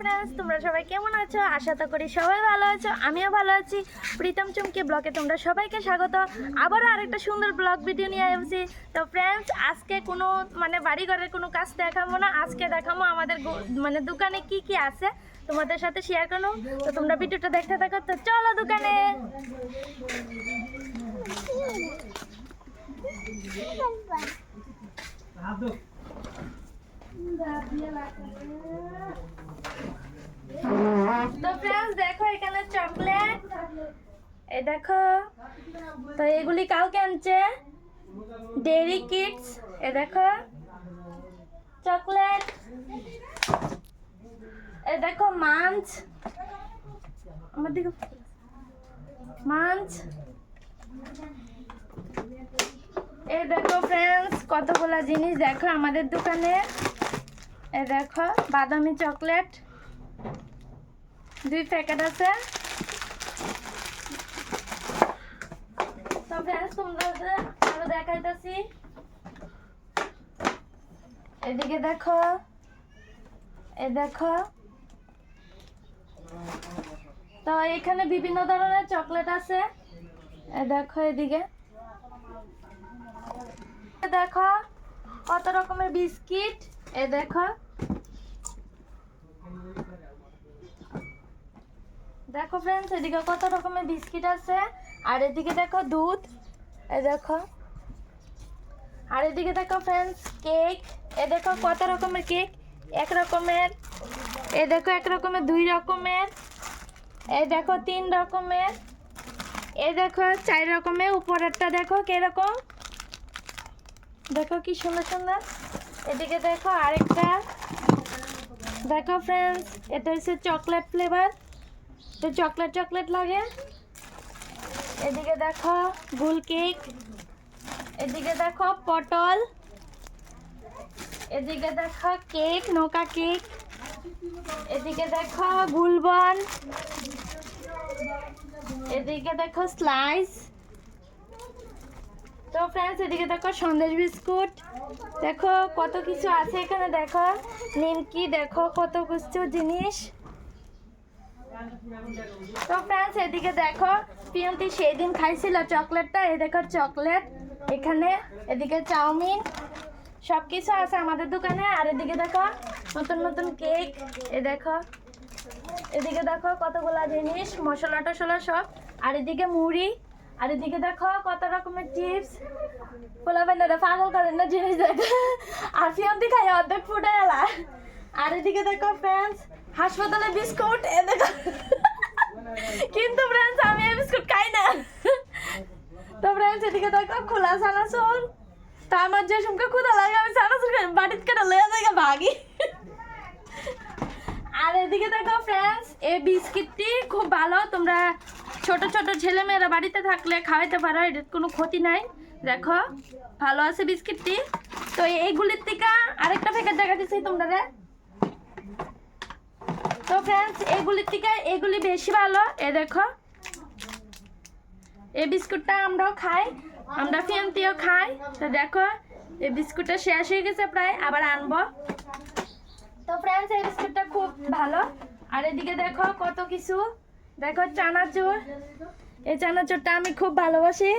Friends তোমরা সবাই কেমন আছো? আশা তো করি সবাই ভালো আছো, আমিও ভালো আছি। প্রীতম চুমকি ব্লগে তোমরা সবাইকে স্বাগত। আবারও আরেকটা সুন্দর ব্লগ ভিডিও নিয়ে এসেছি তো ফ্রেন্ডস আজকে কোনো মানে বাড়ি ঘরের কোনো কাজ দেখাবো না, আজকে দেখাবো আমাদের মানে দোকানে কি কি আছে, তোমাদের সাথে শেয়ার করো তো তোমরা ভিডিওটা দেখতে থাকো, তো চলো দোকানে তো ফ্রেন্ডস দেখো এখানে চকলেট এই দেখো, তো এগুলি কালকে আনছে? ডেরি কিডস এ দেখো। চকলেট এ দেখো মাঞ্চ আমার দিকে মাঞ্চ এই দেখো ফ্রেন্ডস কতগুলা জিনিস দেখো আমাদের দোকানে। এ দেখো, বাদামি চকলেট দুই প্যাকেট আছে। তো ফ্রেন্ডস তোমরা আরও দেখাইতেছি। এদিকে দেখো। এ দেখো। তো এখানে বিভিন্ন ধরনের চকলেট আছে। এ দেখো এদিকে। দেখো, কত রকমের বিস্কিট। এ দেখো। দেখো ফ্রেন্ডস এদিকে কত রকমের বিস্কিট আছে। আর এদিকে দেখো দুধ। এ দেখো। আর এদিকে দেখো ফ্রেন্ডস কেক এ দেখো কত রকমের কেক এক রকমের, এ দেখো এক রকমের, দুই রকমের। এ দেখো তিন রকমের। এ দেখো চার রকমের। উপরেরটা দেখো কীরকম। দেখো কি সুন্দর সুন্দর। এদিকে দেখো আরেকটা। দেখো ফ্রেন্ডস এটা হচ্ছে চকলেট ফ্লেভার তো চকলেট চকলেট লাগে। এদিকে দেখো গুল কেক। এদিকে দেখো পটল। এদিকে দেখো কেক, নৌকা কেক। এদিকে দেখো গুলবন। এদিকে দেখো স্লাইস। তো ফ্রেন্ডস এদিকে দেখো সন্দেশ বিস্কুট। দেখো কত কিছু আছে এখানে, দেখো। নিমকি, দেখো কত কিছু জিনিস। তো ফ্রেন্ডস এদিকে দেখো, পিয়ন্তি সেই দিন খাইছিল চকলেটটা এই দেখো চকলেট এখানে, এদিকে চাউমিন সব কিছু আছে আমাদের দোকানে। আর এদিকে দেখো, নতুন নতুন কেক এ দেখো। এদিকে দেখো কতগুলা জিনিস, মশলা টশলা সব। আর এদিকে মুড়ি, আর এদিকে দেখো কত রকমের চিপস পোলা পাগল করেন না জিনিস দেখো। আর পিয়ন্তি খাই অর্ধেক ফুটে এলা আর এদিকে দেখো ফ্রেন্ডস হাসপাতালে বিস্কুট, এ দেখো। কিন্তু ফ্রেন্ডস আমি এই বিস্কুট খাই না। তো ফ্রেন্ডস এদিকে দেখো, খোলা সানাসুর তা আমার যে সুমকে ক্ষুদা লাগে, আমি সানাসুর বাড়িতে কেটে লয়ে যাই ভাগি। আর এদিকে দেখো ফ্রেন্ডস এই বিস্কিটটি খুব ভালো। তোমরা ছোট ছোট ছেলেমেয়েরা বাড়িতে থাকলে খাওয়াইতে পারো এটার কোনো ক্ষতি নাই। দেখো, ভালো আছে বিস্কিটটি। তো এইগুলির থেকে আরেকটা প্যাকেট দেখা দিচ্ছি তোমরা। তো ফ্রেন্ডস এগুলির থেকে এগুলি বেশি ভালো। এ দেখো। এই বিস্কুটটা আমরাও খাই। আমরা ফিয়ান্তিও খাই। তো দেখো এই বিস্কুটটা শেষ হয়ে গেছে প্রায়, আবার আনব। তো ফ্রেন্ডস এই বিস্কুটটা খুব ভালো। আর এদিকে দেখো কত কিছু। দেখো চানাচুর। এই চানাচুরটা আমি খুব ভালোবাসি।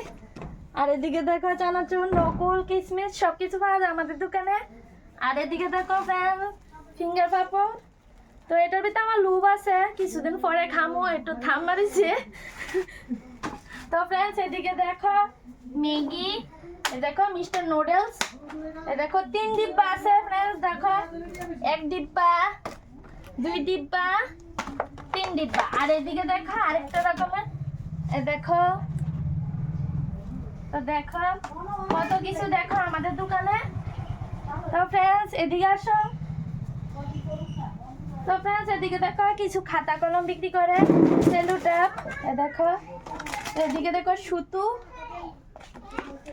আর এদিকে দেখো চানাচুর, নকুল কিশমিশ সব কিছু পাওয়া যায় আমাদের দোকানে। আর এদিকে দেখো ফ্রেন্ড ফিঙ্গার পাপড়। তো এটার ভিতরে আমার লুব আছে, কিছুদিন পরে খামো, একটু থাম মারিছে তো ফ্রেন্ডস এদিকে দেখো ম্যাগি দেখো মিস্টার নুডলস দেখো তিন ডিব্বা আছে ফ্রেন্ডস দেখো। এক ডিব্বা, দুই ডিব্বা, তিন ডিব্বা। আর এদিকে দেখো আরেকটা রকমের দেখো। তো দেখো, কত কিছু দেখো আমাদের দোকানে। তো ফ্রেন্ডস এদিকে আসো। তো ফ্রেন্ডস এদিকে দেখো, কিছু খাতা কলম বিক্রি করে। সেলু ট্যাপ দেখো, এদিকে দেখো সুতু।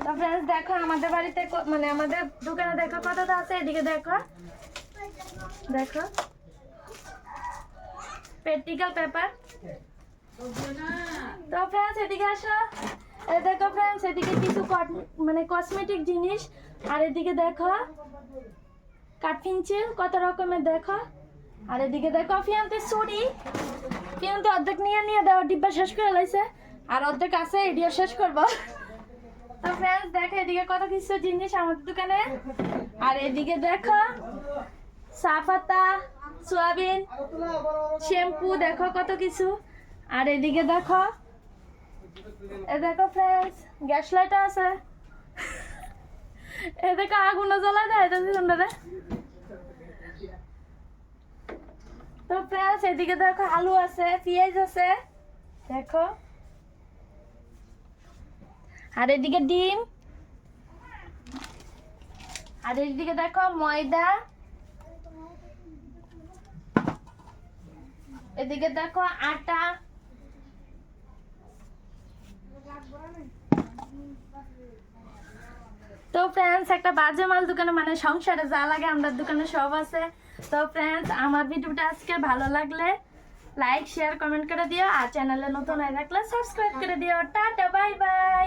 তো ফ্রেন্ডস দেখো আমাদের বাড়িতে মানে আমাদের দোকানে দেখো কতটা আছে, এদিকে দেখো। দেখো। প্র্যাকটিক্যাল পেপার তো ফ্রেন্ডস এদিকে আসো। এ দেখো ফ্রেন্ডস এদিকে কিছু মানে কসমেটিক জিনিস। আর এদিকে দেখো কাঠপিঞ্চিল কত রকমের দেখো। আর এদিকে দেখো ফিয়ান্তে ছুরি ফিয়ান্তে অর্ধেক নিয়ে নিয়ে দেওয়া ডিব্বা শেষ করে লাইছে। আর অর্ধেক আছে, এডিও শেষ করব। তো ফ্রেন্ডস দেখো এদিকে কত কিছু জিনিস আমাদের দোকানে। আর এদিকে দেখো পাতা সোয়াবিন, শ্যাম্পু, দেখো কত কিছু। আর এদিকে দেখো, এ দেখো ফ্রেন্ডস গ্যাস লাইট আছে। এ দেখো আগুনও জ্বলাই দেয়, এটা সুন্দরে তো ফ্রেন্ডস এদিকে দেখো আলু আছে, পেঁয়াজ আছে, দেখো। আর এদিকে ডিম। আর এদিকে দেখো ময়দা। এদিকে দেখো আটা। তো ফ্রেন্ডস একটা বাজে মাল দোকানে মানে সংসারে যা লাগে আমরা দোকানে সব আছে। তো ফ্রেন্ডস আমার ভিডিওটা আজকে ভালো লাগলে লাইক শেয়ার কমেন্ট করে দিও। আর চ্যানেলে নতুন হয়ে থাকলে সাবস্ক্রাইব করে দিও। Tata bye bye